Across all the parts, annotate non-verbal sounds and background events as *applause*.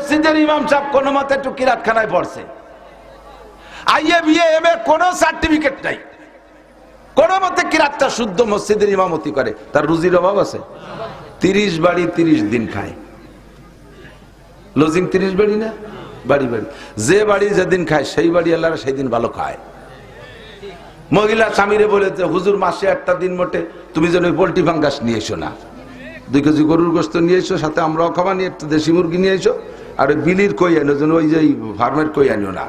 মসজিদের ইমাম সাহেব কোন মতে একটু কিরাতখানায় পড়ছে। আইএ, বিএ, এম এ কোনো সার্টিফিকেট নাই। কোন মতে কিরাতটা শুদ্ধ মসজিদের ইমামতি করে। তার রুজির অভাব আছে? তিরিশ বাড়ি তিরিশ দিন খায়। লজিং তিরিশ বাড়ি না? বাড়ি বাড়ি। যে বাড়ি যেদিন খায়, সেই বাড়ি আল্লাহ সেই দিন ভালো খায়। মহিলা স্বামীরে বলেছে হুজুর, মাসে একটা দিন মোটে তুমি যেন ওই পোল্ট্রি ফাঙ্গাস নিয়ে এসো না। দুই কেজি গরুর গোস্ত নিয়ে এসো, সাথে আমরাও খাবার নিয়ে, একটু দেশি মুরগি নিয়ে এসো। আর বিলির কই আনো যেন ওই যে ফার্মের কই আনিও না।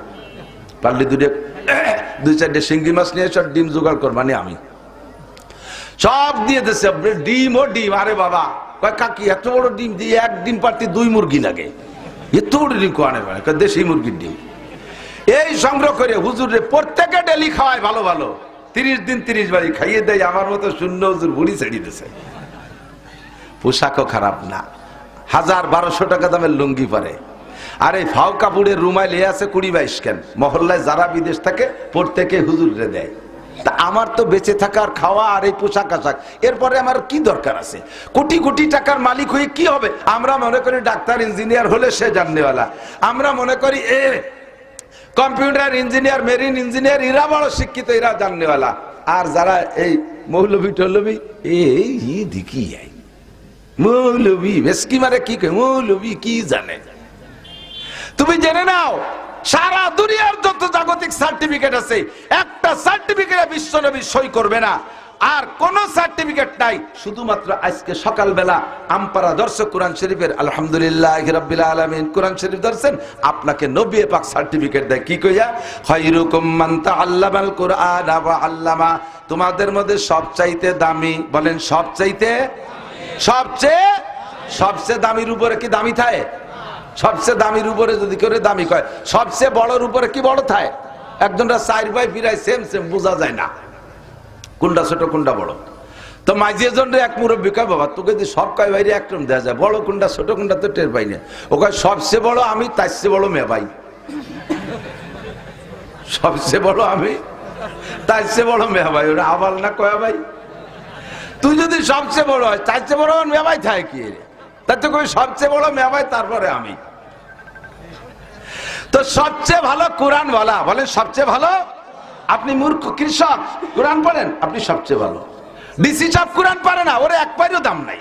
পারলে দুটো দুই চারটে শিঙ্গি মাছ নিয়ে সব ডিম জোগাড় করবানি আমি। সব দিয়ে দিচ্ছে ডিম ও ডিম, আরে বাবা। কাকি, এত বড় ডিম, দিয়ে এক ডিম পারতে দুই মুরগি লাগে এত বড় ডিম কোয়ানে পারে দেশি মুরগির ডিম। এই সংগ্রহ করে হুজুরে প্রত্যেকে ডেলি খাওয়ায় ভালো ভালো। তিরিশ দিন তিরিশ বাড়ি খাইয়ে দেয়, আমার মতো শূন্য হুজুর বুড়ি ছেড়ে দিছে। পোশাকও খারাপ না। হাজার বারোশো টাকা দামের লুঙ্গি পরে। আর এই ফাও কাপড়ের রুমাইল এ আছে কুড়ি বাইশ কেন? মহল্লায় যারা বিদেশ থাকে, প্রত্যেকে হুজুরে দেয়। তা আমার তো বেঁচে থাকার খাওয়া আর এই পোশাক আশাক, এরপরে আমার কি দরকার আছে? কোটি কোটি টাকার মালিক হয়ে কি হবে? আমরা মনে করি ডাক্তার, ইঞ্জিনিয়ার হলে সে জাননেওয়ালা। আমরা মনে করি, এ, কম্পিউটার ইঞ্জিনিয়ার, মেরিন ইঞ্জিনিয়ার, এরা বড় শিক্ষিত, এরা জাননেওয়ালা। আর যারা এই মৌলবি টৌলবি এই দিকি মৌলবি ভেসকি মারে কি কয়? মৌলবি কি জানে? তুমি জেনে নাও, সারা দুনিয়ার যত জাগতিক সার্টিফিকেট আছে, একটা সার্টিফিকেটে বিশ্বনবী সই করবে না। আর কোন সার্টিফিকেট নাই, শুধুমাত্র আজকে সকালবেলা আমপারা দর্শক কোরআন শরীফের আলহামদুলিল্লাহ রাব্বিল আলামিন কোরআন শরীফ দর্শন আপনাকে নবী পাক সার্টিফিকেট দেয়। কি কইয়া? খায়রুকুম মান তাআল্লামাল কুরআন ওয়া আল্লামা। তোমাদের মধ্যে সবচাইতে দামি বলেন সবচাইতে সবচেয়ে সবচেয়ে দামির উপরে কি দামি থাকে সবচেয়ে দামির উপরে যদি করে দামি কয়, সবচেয়ে বড়র উপরে কি বড় থাকে একজনটা চার ভাই ফিরায় সেম সেম বোঝা যায় না। কোনটা ছোট, কোনটা বড়? তো মাঝিয়ে জন এক মুরব্বী কয়, বাবা, তোকে যদি সব কয় বাইরে একরকম দেওয়া যায়। বড় কোনটা ছোট, কোনটা তো টের পাই না। ও কয়, সবচেয়ে বড় আমি, তার চেয়ে বড় মেয়ে ভাই। সবচেয়ে বড় আমি, তার চেয়ে বড় মেয়ে ভাই। ওরা আবার না কয়া ভাই? তুই যদি সবচেয়ে বড় হয়, তার চেয়ে বড় মেয়ে ভাই থাকে কি তার তো কই সবচেয়ে বড় মেয়ে ভাই তারপরে আমি। তো সবচেয়ে ভালো কোরআন বলা বলেন সবচেয়ে ভালো? আপনি মূর্খ কৃষক, কোরআন পড়েন? আপনি সবচেয়ে ভালো। ডিসি সাহেব কোরআন পারে না, ওরে এক পাইরও দাম নাই।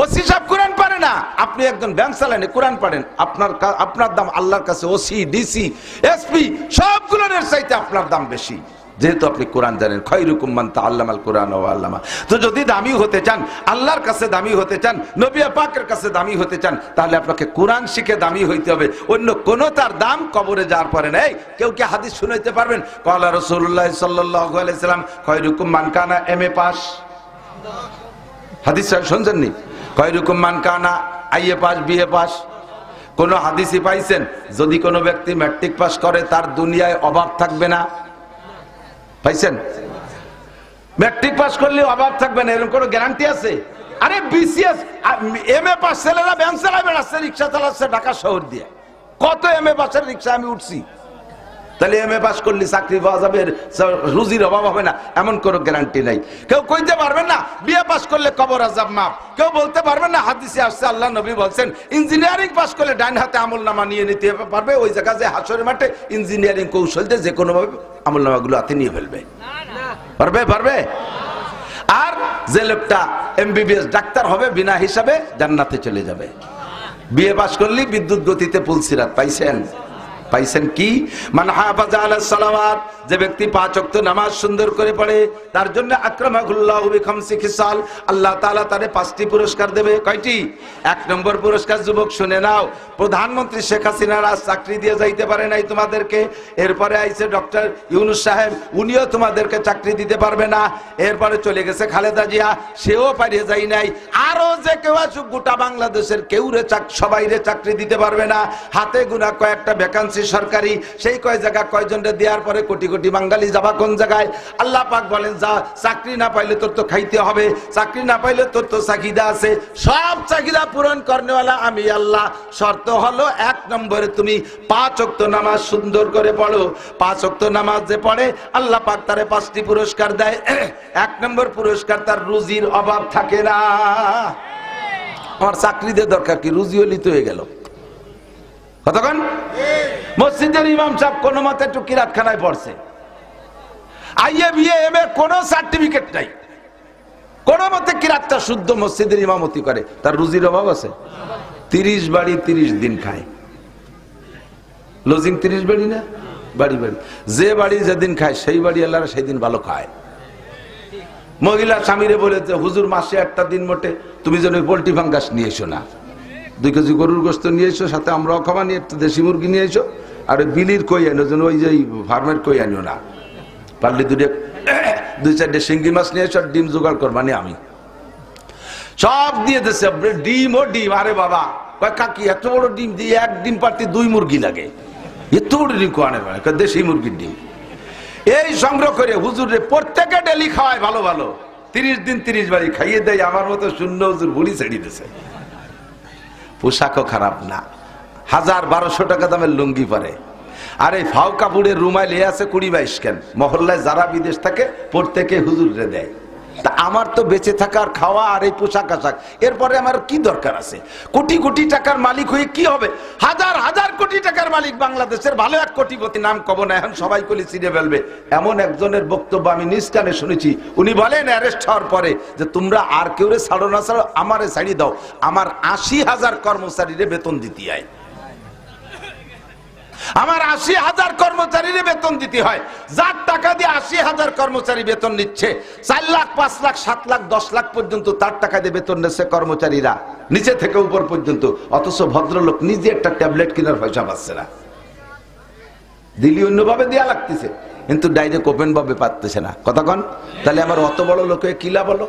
ওসি সাহেব কোরআন পারে না, আপনি একজন ব্যাংক চালানে, কোরআন পারেন। আপনার আপনার দাম আল্লাহর কাছে ওসি, ডিসি, এসপি, সবগুলোর চাইতে আপনার দাম বেশি। যেহেতু আপনি কোরআন জানেন খৈরুকুম মান তাআল্লামাল কোরআন ও আল্লামা। তো যদি দামি হতে চান, আল্লাহর কাছে দামি হতে চান, নবী পাকের কাছে দামি হতে চান, তাহলে আপনাকে কোরআন শিখে দামি হইতে হবে। অন্য কোন তার দাম কবরে যাওয়ার পরে নেই। কেউ কি হাদিস শুনাইতে পারবেন? কলা রাসূলুল্লাহ সাল্লাল্লাহু আলাইহি সাল্লাম খৈরুকুম মান কানা এমএ পাস। হাদিস শুনছেননি? কয়রকম মান কানা আইএ পাস বিএ পাস। কোন হাদিসই পাইছেন? যদি কোনো ব্যক্তি ম্যাট্রিক পাস করে, তার দুনিয়ায় অভাব থাকবে না। পাইছেন? ম্যাট্রিক পাস করলে অভাব থাকবে না, এরকম কোনো গ্যারান্টি আছে? আরে বিসিএস এম এ পাস ছেলেরা ব্যাংক চালায় বেড়াচ্ছে রিক্সা চালাচ্ছে ঢাকা শহর দিয়ে। কত এম এ পাসের রিক্সা আমি উঠছি? তাহলে এম এ পাস করলে, চাকরি পাওয়া যাবে রুজির অভাব হবে না, এমন কোনো গ্যারান্টি নাই। কেউ কইতে পারবেন না বিয়ে পাস করলে কবর আজাব মাপ কেউ বলতে পারবেন না, হাদিসে আসছে, আল্লাহ নবী বলছেন ইঞ্জিনিয়ারিং পাস করলে ডাইন হাতে আমল নামা নিয়ে নিতে পারবে, ওই জায়গা যে হাসরের মাঠে ইঞ্জিনিয়ারিং কৌশল যে কোনো ভাবে আমল নামাগুলো হাতে নিয়ে ফেলবে। পারবে পারবে? আর যে লোকটা এমবিবিএস ডাক্তার হবে, বিনা হিসাবে জান্নাতে চলে যাবে। বিয়ে পাস করলে, বিদ্যুৎ গতিতে পুলসিরাত পাইছেন। পাইছেন কি? মান হাফাজা আলা সালাওয়াত, যে ব্যক্তি পাঁচ ওয়াক্ত নামাজ সুন্দর করে পড়ে, তার জন্য আকরামাহুল্লাহু বিখামসি খিসাল, আল্লাহ তাআলা তারে পাঁচটি পুরস্কার দেবে। কয়টি? এক নম্বর পুরস্কার, যুবক শুনে নাও, প্রধানমন্ত্রী শেখ হাসিনার আজ চাকরি দিয়ে যাইতে পারে নাই তোমাদেরকে। এরপরে আইছে ডক্টর ইউনুস সাহেব, উনিও তোমাদেরকে চাকরি দিতে পারবে না। এরপরে চলে গেছে খালেদা জিয়া, সেও পারিয়ে যাই নাই। আরও যে কেউ আসুক, গোটা বাংলাদেশের কেউ রে চাক সবাই রে চাকরি দিতে পারবে না। হাতে গুনা কয়েকটা ভ্যাকান্সি সরকারি, সেই কয় জায়গা কয়জনরে দেওয়ার পরে কোটি কোটি বাঙালি যাবা কোন জায়গায়? আল্লাহ পাক বলেন, যা চাকরি না পাইলে তোর তো খাইতে হবে, চাকরি না পাইলে তোর তো চাকিদা আছে। সব চাকিদা পূরণ করনেওয়ালা আমি আল্লাহ। শর্ত হলো, এক নম্বরে তুমি পাঁচ অক্ত নামাজ সুন্দর করে পড়ো। পাঁচ অক্ত নামাজ যে পড়ে, আল্লাহ পাক তারে পাঁচটি পুরস্কার দেয়। *clears throat* এক নম্বর পুরস্কার, তার রুজির অভাব থাকে না। আমার চাকরি দিয়ে দরকার কি? রুজি হলি তো হয়ে গেল। কতক্ষণ? মসজিদের ইমাম সাহেব কোনো মতে একটু কিরাতখানায় পড়ছে। আইএ বিএ এম এ কোনো সার্টিফিকেট নাই। কোনো মতে কিরাতটা শুদ্ধ মসজিদের ইমামতি করে। তার রুজির অভাব আছে? তিরিশ বাড়ি তিরিশ দিন খায়। লজিং তিরিশ বাড়ি না? বাড়ি বাড়ি। যে বাড়ি যেদিন খায়, সেই বাড়ি আল্লাহরা সেই দিন ভালো খায়। মহিলা স্বামীরে বলেছে, হুজুর, মাসে একটা দিন মোটে। তুমি যেন পোল্ট্রি ফাঙ্গাস নিয়ে এসো না। দুই কেজি গরুর গোস্ত নিয়ে এসো, সাথে আমরা খাওয়া নিয়ে, একটু দেশি মুরগি নিয়ে এসো। আর বিলির কই আনো যেন, ওই যে ফার্মের কই আনিও না। পারলে দুটো, দুই চারটে শিঙ্গি মাছ নিয়ে এসো আর ডিম জোগাড় করবানি আমি। সব দিয়ে দিচ্ছে ডিম ও ডিম, আরে বাবা। কাকি, এত বড় ডিম দিয়ে এক ডিম পারতে দুই মুরগি লাগে। এত বড় ডিম কোয়ানে দেশি মুরগির ডিম। এই সংগ্রহ করে হুজুরে প্রত্যেকে ডেলি খাওয়ায় ভালো ভালো। তিরিশ দিন তিরিশ বাড়ি খাইয়ে দেয়, আমার মতো শূন্য হুজুর বুড়ি ছেড়ে দিছে। পোশাকও খারাপ না। হাজার বারোশো টাকা দামের লুঙ্গি পরে। আর এই ফাও কাপুরের রুমাইল এ আছে কুড়ি বাইশ কেন? মহল্লায় যারা বিদেশ থাকে, প্রত্যেকে হুজুর রে দেয়। তা আমার তো বেঁচে থাকার খাওয়া আর এই পোশাক আশাক। এরপরে আমার কি দরকার আছে? কোটি কোটি টাকার মালিক হয়ে কি হবে? হাজার হাজার কোটি টাকার মালিক বাংলাদেশের ভালো এক কোটিপতি নাম কব না এখন সবাই কলি চিনে ফেলবে। এমন একজনের বক্তব্য আমি নিজ কানে শুনেছি। উনি বলেন, অ্যারেস্ট হওয়ার পরে যে তোমরা আর কেউ ছাড়ো না ছাড়ো, আমারে ছাড়িয়ে দাও। আমার আশি হাজার কর্মচারীরে বেতন দিতে হয় আমার আশি হাজার কর্মচারীর বেতন দিতে হয়। যার টাকা দিয়ে আশি হাজার কর্মচারী বেতন নিচ্ছে, চার লাখ, পাঁচ লাখ, সাত লাখ, দশ লাখ পর্যন্ত তার টাকা দিয়ে বেতন নিচ্ছে কর্মচারীরা। নিচে থেকে উপর পর্যন্ত। অথচ ভদ্রলোক নিজে একটা ট্যাবলেট কেনার পয়সা পাচ্ছে না। দিলি অন্যভাবে দেয়া লাগতেছে, কিন্তু ডাইরেক্ট ওপেন ভাবে পাচ্ছে না কতক্ষণ তাহলে আমার অত বড় লোকে কিলা বলো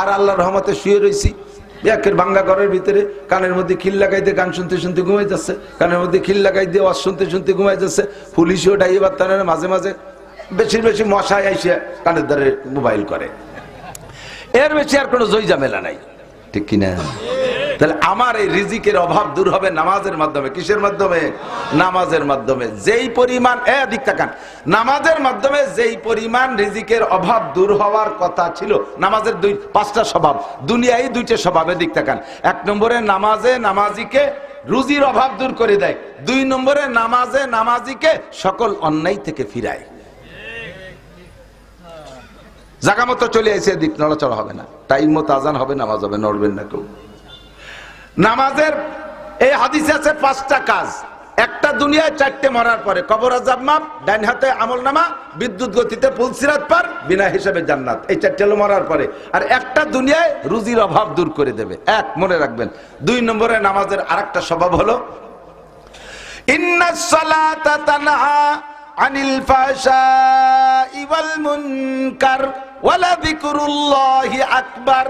আর আল্লাহ রহমতে শুয়ে রয়েছি একের ভাঙ্গা ঘরের ভিতরে কানের মধ্যে খিল লাগাই দিয়ে গান শুনতে শুনতে ঘুমাই যাচ্ছে কানের মধ্যে খিল লাগাই দিয়ে ওয়াজ শুনতে শুনতে ঘুমাই যাচ্ছে পুলিশও ডাইয়ে বার্তানের মাঝে মাঝে বেশি বেশি মশায় আইসে কানের দ্বারে মোবাইল করে। এর বেশি আর কোনো জয় ঝামেলা নাই। ঠিক কিনা? তাহলে আমার এই রিজিকের অভাব দূর হবে নামাজের মাধ্যমে। কিসের মাধ্যমে? নামাজের মাধ্যমে। যেই পরিমাণ, এ, দিক তাকান। নামাজের মাধ্যমে যেই পরিমাণ রিজিকের অভাব দূর হওয়ার কথা ছিল, নামাজের দুই, পাঁচটা স্বভাব। দুনিয়ায় দুইটা স্বভাবের দিক এক নম্বরে নামাজে নামাজিকে রুজির অভাব দূর করে দেয়। দুই নম্বরে নামাজে নামাজিকে সকল অন্যায় থেকে ফিরায়। জাগা মতো চলে আসে দিক নড়াচড়া হবে না। টাইম মতো আজান হবে, নামাজ হবে, নড়বেন না কেউ। নামাজের এই হাদিস আছে পাঁচটা কাজ। একটা দুনিয়ায় চারটে মরার পরে কবর আজাব ডাইন হাতে আমল নামা, বিদ্যুৎ গতিতে পুলসিরাত পার, বিনা হিসেবে জান্নাত। এই চারটে হলো মরার পরে। আর একটা দুনিয়ায় রুজির অভাব দূর করে দেবে। এক, মনে রাখবেন। দুই নম্বরে নামাজের আরেকটা স্বভাব হলো আনিল ফাহশাই ওয়াল মুনকার ওয়ালা যিকরুল্লাহি আকবার।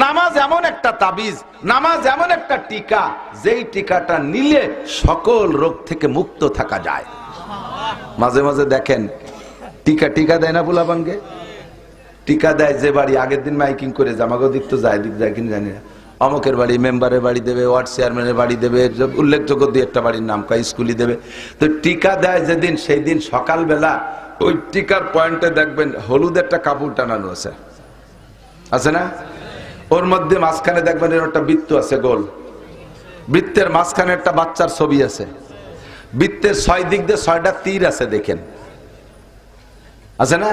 নামাজ এমন একটা তাবিজ, নামাজ এমন একটা টিকা, যেই টিকাটা নিলে সকল রোগ থেকে মুক্ত থাকা যায়। মাঝে মাঝে দেখেন, টিকা টিকা দেয় না পোলাপানকে? টিকা দেয় যে বাড়ি আগের দিন মাইকিং করে জামাগো দিক তো যায়, দিক যায় কিনা জানি না। অমকের বাড়ি মেম্বারের বাড়ি দেবে, ওয়ার্ড চেয়ারম্যানের বাড়ি দেবে, উল্লেখযোগ্য দুই একটা বাড়ির নাম কয়, স্কুলই দেবে। তো টিকা দেয় যেদিন, সেই দিন সকালবেলা ওই টিকার পয়েন্টে দেখবেন হলুদ একটা কাপড় টানানো আছে। আছে না? ওর মধ্যে মাঝখানে দেখবেন এর একটা বৃত্ত আছে, গোল। বৃত্তের মাঝখানে একটা বাচ্চার ছবি আছে। বৃত্তের ছয় দিক দিয়ে ছয়টা তীর আছে, দেখেন। আছে না?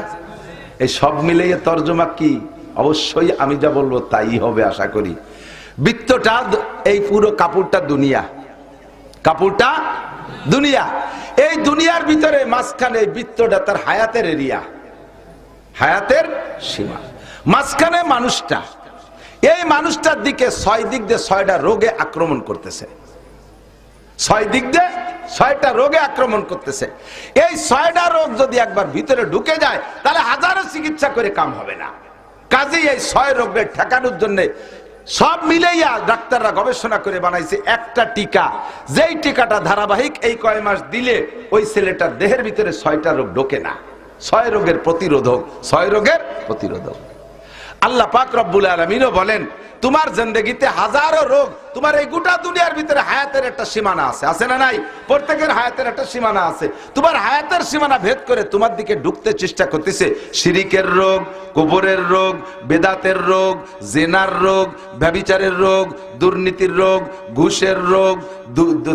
এই সব মিলিয়ে তর্জমা কি? অবশ্যই আমি যা বলব তাই হবে, আশা করি। বৃত্তটা এই পুরো কাপড়টা দুনিয়া। কাপড়টা দুনিয়া। এই দুনিয়ার ভিতরে মাঝখানে বৃত্তটা তার হায়াতের এরিয়া। হায়াতের সীমা। মাঝখানে মানুষটা। এই মানুষটার দিকে ছয় দিক দিয়ে ছয়টা রোগে আক্রমণ করতেছে। ছয় দিক দিয়ে ছয়টা রোগে আক্রমণ করতেছে। এই ছয়টা রোগ যদি একবার ভিতরে ঢুকে যায়, তাহলে হাজারো চিকিৎসা করে কাম হবে না। কাজেই এই ছয় রোগের ঠেকানোর জন্য সব মিলেইয়া ডাক্তাররা গবেষণা করে বানাইছে একটা টিকা। যেই টিকাটা ধারাবাহিক এই কয় মাস দিলে ওই ছেলেটার দেহের ভিতরে ছয়টা রোগ ঢোকে না। ছয় রোগের প্রতিরোধক, ছয় রোগের প্রতিরোধক। আল্লাহ পাক রব্বুল আলমিনও বলেন তোমার জিন্দগিতে হাজারো রোগ তোমার এই গোটা দুনিয়ার ভিতরে হায়াতের একটা সীমানা আছে। আছে না নাই? প্রত্যেকের হায়াতের একটা সীমানা আছে। তোমার হায়াতের সীমানা ভেদ করে তোমার দিকে ঢুকতে চেষ্টা করতেছে। শিরিকের রোগ, কোবরের রোগ, বেদাতের রোগ, জেনার রোগ ব্যবিচারের রোগ, দুর্নীতির রোগ, ঘুষের রোগ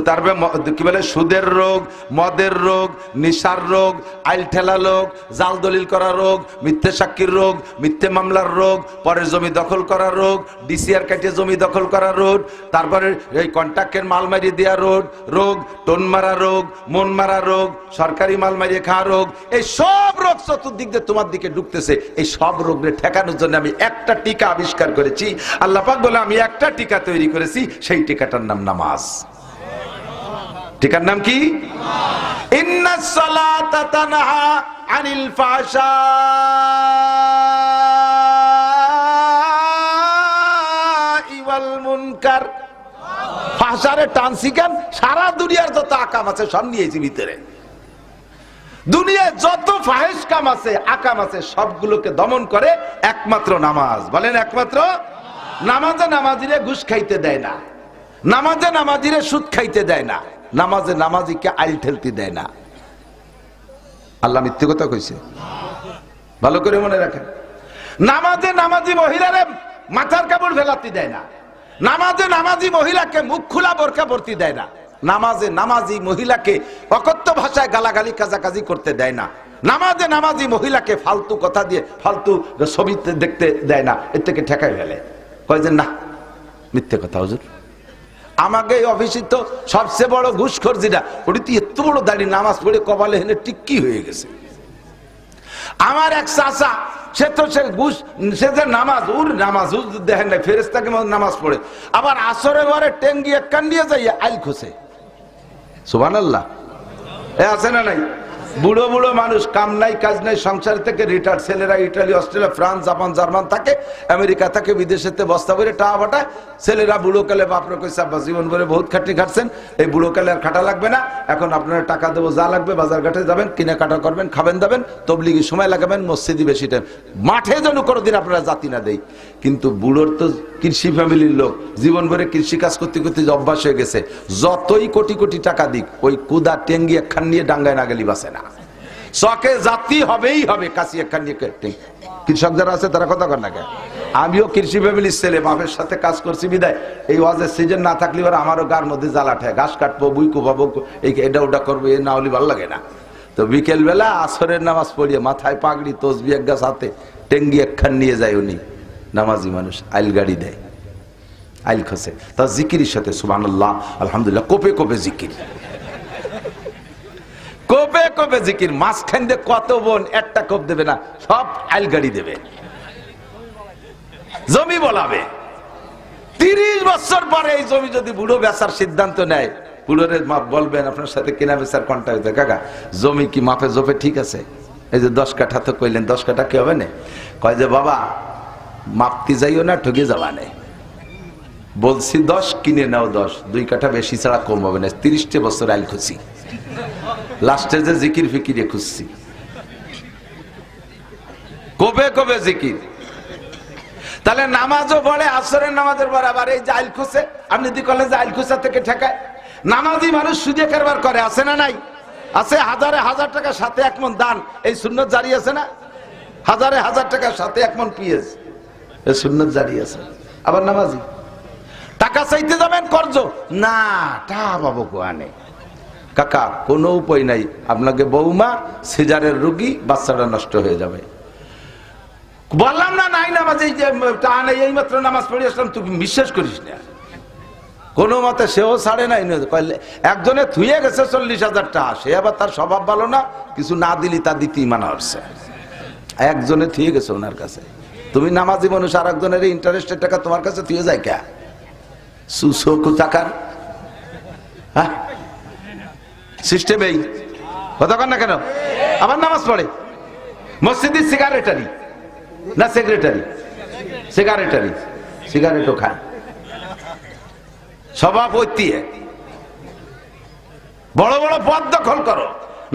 তারপরে কি বলে, সুদের রোগ, মদের রোগ, নিশার রোগ, আইল ঠেলা রোগ জাল দলিল করা রোগ, মিথ্যে সাক্ষীর রোগ, মিথ্যে মামলার রোগ, পরের জমি দখল করা রোগ, ডিসিআর কাটিয়ে জমি দখল করা রোগ তারপরে এই কন্ট্রাক্টের মাল মারিয়ে দেওয়া রোগ রোগ টোন মারা রোগ মন মারা রোগ, সরকারি মাল মারিয়ে খাওয়া রোগ, এই সব রোগ চতুর্দিক দিয়ে তোমার দিকে ঢুকতেছে। এই সব রোগের ঠেকানোর জন্য আমি একটা টিকা আবিষ্কার করেছি। আল্লাহ পাক বলে, আমি একটা টিকা তৈরি করেছি, সেই টিকাটার নাম নামাজ। টিকার নাম কি? ইন্না আনিল ফাহশাই ফাহশারে টানছি সারা দুনিয়ার যত আকাম আছে, সব নিয়েছি ভিতরে। দুনিয়ায় যত ফাহেস কাম আছে, আকাম আছে, সবগুলোকে দমন করে একমাত্র নামাজ। বলেন একমাত্র? নামাজে নামাজিরে ঘুষ খাইতে দেয় না। নামাজে নামাজিরে সুদ খাইতে দেয় না। নামাজে নামাজিকে আইল ঠেলতে দেয় না। আল্লাহ মিথ্যে কথা কইছে। ভালো করে মনে রাখেন। নামাজে নামাজি মহিলারে মাথার কাপড় ফেলাতে দেয় না। নামাজে নামাজি মহিলাকে মুখ খোলা বোরকা ভর্তি দেয় না। নামাজে নামাজি মহিলাকে অকথ্য ভাষায় গালাগালি, কাজাকাজি করতে দেয় না। নামাজে নামাজি মহিলাকে ফালতু কথা দিয়ে, ফালতু ছবি দেখতে দেয় না। এর থেকে ঠেকাই ফেলে। কয় যে, না, মিথ্যে কথা হুজুর। আমাকে এই অফিসে তো সবচেয়ে বড় ঘুষখোর যেটা ওটি তো এত বড় দাঁড়িয়ে নামাজ পড়ে কপালে হেনে টিক্কি হয়ে গেছে। আমার এক চাচা, সে তো সে গুস সে যে নামাজ, উর নামাজ, উর দেখেন না ফেরেস্তাকে নামাজ পড়ে। আবার আসরে ঘরে টেঙ্গি এক যাইয়া আইল খুশে সুবান আল্লাহ এ আছে না নাই? বুড়ো বুড়ো মানুষ, কাম নাই, কাজ নাই, সংসার থেকে রিটায়ার ছেলেরা Italy, Australia, France, Japan, German থাকে, আমেরিকা থাকে, বিদেশেতে বস্তা করে টাকা পাঠায় ছেলেরা বুড়ো কালে বাপরে আব্বা, জীবন ভরে বহুত খাটি খাটছেন, এই বুড়ো কালে আর খাটা লাগবে না। এখন আপনারা টাকা দেবো, যা লাগবে, বাজার ঘাটে যাবেন কিনে কাটা করবেন, খাবেন দাবেন, তবলিগি সময় লাগাবেন, মসজিদি বেশি টাইম মাঠে যেন কোনোদিন আপনারা জাতি না দেই। কিন্তু বুড়োর তো কৃষি ফ্যামিলির লোক, জীবন ভরে কৃষি কাজ করতে করতে অভ্যাস হয়ে গেছে। যতই কোটি কোটি টাকা দিক, ওই কুদা টেঙ্গি একখান নিয়ে ডাঙ্গায় না গেলি বাসে না। চকে জাতি হবেই হবে, কাশি একখান কৃষক যারা আছে, তারা কথা কর না কেন? আমিও কৃষি ফ্যামিলির ছেলে, বাপের সাথে কাজ করছি, বিদায়। এই ওয়াজের সিজন না থাকলে এবার আমারও গার মধ্যে জ্বালা ঠায়, ঘাস কাটবো, বুই কোপাবো, এই এটা ওটা করব, এ না হলে ভালো লাগে না। তো বিকেল বেলা আসরের নামাজ পড়িয়ে মাথায় পাগড়ি, তসবি এক গাছ হাতে, টেঙ্গি একখান নিয়ে যায় উনি। নামাজি মানুষ, আইল গাড়ি দেয়। আইল খসে। তা জিকিরির সাথে সুবান আলহামদুলিল্লাহ, কোপে কোপে জিকির। কোপে কোপে জিকির, মাঝখান দিয়ে কত বোন একটা কোপ দেবে না, সব আইল গাড়ি দেবে। জমি বলাবে। তিরিশ বছর পরে এই জমি যদি বুড়ো বেচার সিদ্ধান্ত নেয়, বুড়োরে মাপ বলবেন, আপনার সাথে কেনা বেচার হয়েছে? কাকা, জমি কি মাপে জপে ঠিক আছে? এই যে দশ কাঠা তো কইলেন, দশ কাঠা কি হবে না? কয় যে, বাবা, মাপতে যাইও না ঠকে যাওয়া বলছি, দশ, কিনে নাও দশ, দুই কাঠা বেশি ছাড়া কম হবে না, তিরিশটা বছর আইল খুশি। লাস্টে যে জিকির ফিকিরে খুঁজছি। কবে কবে জিকির? তাহলে নামাজও পড়ে, আসরের নামাজের পর আবার এই জাইল খুঁজে আপনি যদি কলেন জাইল খুঁজা থেকে ঠেকায়। নামাজি মানুষ সুদে কারবার করে, আছে না নাই? আছে, হাজারে হাজার টাকা সাথে এক মন দান। এই সুন্নত জারি আছে না? হাজারে হাজার টাকা সাথে এক মন পিএস এই সুন্নত জারি আছে। আবার নামাজি। টাকা চাইতে যাবেন কর্জ? না, টা পাবো কোয়ানে? কাকা, কোনো উপায় নাই। আপনাকে বৌমা সিজারের রুগী, বাচ্চাটা নষ্ট হয়ে যাবে। বললাম না, নাই নামাজ, এই যে টা নেই এই মাত্র নামাজ পড়ে আসলাম, তুই বিশ্বাস করিস না। কোনো মতে সেও ছাড়ে নাই একজনে থুয়ে গেছে চল্লিশ হাজার টাকা, সে আবার তার স্বভাব ভালো না, কিছু না দিলি তা দিতেই মানা হচ্ছে। একজনে থুয়ে গেছে ওনার কাছে। তুমি নামাজি মানুষ আর একজনের ইন্টারেস্টের টাকা তোমার কাছে থুয়ে যায় কে? সুসকু টাকার হ্যাঁ? সিস্টেম এই। কথা কন না কেন? আবার নামাজ পড়ে। মসজিদে সিগারেটারি না সেক্রেটারি সিগারেটারি সিগারেটও খায়। সভাপতি বড় বড় পদ দখল করো।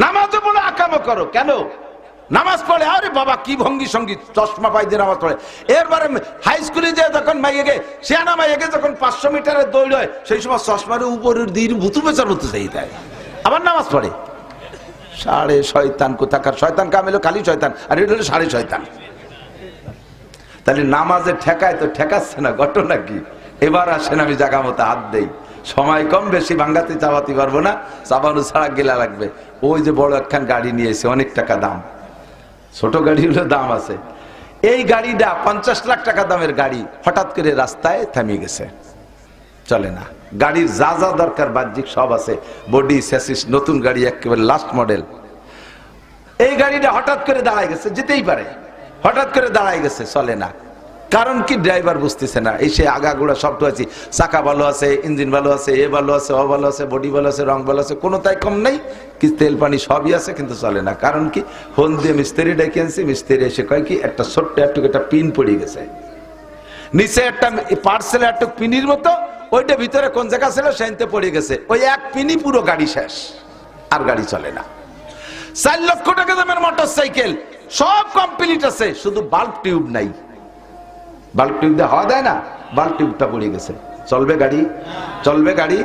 নামাজও বড় আকামও করো। কেন? নামাজ পড়ে, আরে বাবা, কি ভঙ্গি সঙ্গী। চশমা পাই দিয়ে নামাজ পড়ে। এরপরে হাই স্কুলে যে যখন মাইয়েকে সিয়ানা মাইয়েকে যখন পাঁচশো মিটারের দৌড় হয়, সেই সময় চশমার উপরের দিন ভুতু পেঁচার মতো সেই দেয়। আবার নামাজ পড়ে। সাড়ে শয়তান কোথাকার? শয়তান কামেলো খালি শয়তান। আর এটা হলো সাড়ে শয়তান। তাহলে নামাজে ঠেকায় তো ঠেকাচ্ছে না, ঘটনা কি? এবার আসেন আমি জাগা মতো হাত দেই। সময় কম, বেশি ভাঙ্গাতে চাপাতে পারব না। চাপানো ছাড়া গেলা লাগবে। ওই যে বড় একখান গাড়ি নিয়েছে অনেক টাকা দাম। ছোট গাড়ি হলো দাম আছে। এই গাড়িটা পঞ্চাশ লাখ টাকা দামের গাড়ি। হঠাৎ করে রাস্তায় থামিয়ে গেছে। চলে না। গাড়ির যা যা দরকার, বাহ্যিক সব আছে। বডি স্যাসিস নতুন গাড়ি, একেবারে লাস্ট মডেল এই গাড়িটা হঠাৎ করে দাঁড়ায় গেছে, যেতেই পারে। হঠাৎ করে দাঁড়ায় গেছে, চলে না। কারণ কি ড্রাইভার বুঝতেছে না। এই সে আগাগুড়া সব তো আছে। চাকা ভালো আছে, ইঞ্জিন ভালো আছে, এ ভালো আছে ও ভালো আছে, বডি ভালো আছে, রং ভালো আছে, কোনো তাই কম নাই। কি তেল পানি সবই আছে, কিন্তু চলে না। কারণ কি? ফোন দিয়ে মিস্ত্রি ডেকে আনছি, মিস্ত্রি এসে কয় কি, একটা ছোট্ট একটু একটা পিন পড়ে গেছে। নিচে একটা পার্সেল একটা পিনির মতো ওইটা ভিতরে কোন জায়গা ছিল? সেনতে পড়ে গেছে। ওই এক পিনি পুরো গাড়ি শেষ। আর গাড়ি চলে না। চার লক্ষ টাকা দামের মোটর সাইকেল সব কমপ্লিট আছে। শুধু বাল্ব টিউব নাই। বাল্ব টিউব দিয়ে হওয়া দেয় না? বাল্ব টিউবটা পড়ে গেছে। চলবে গাড়ি? চলবে গাড়ি?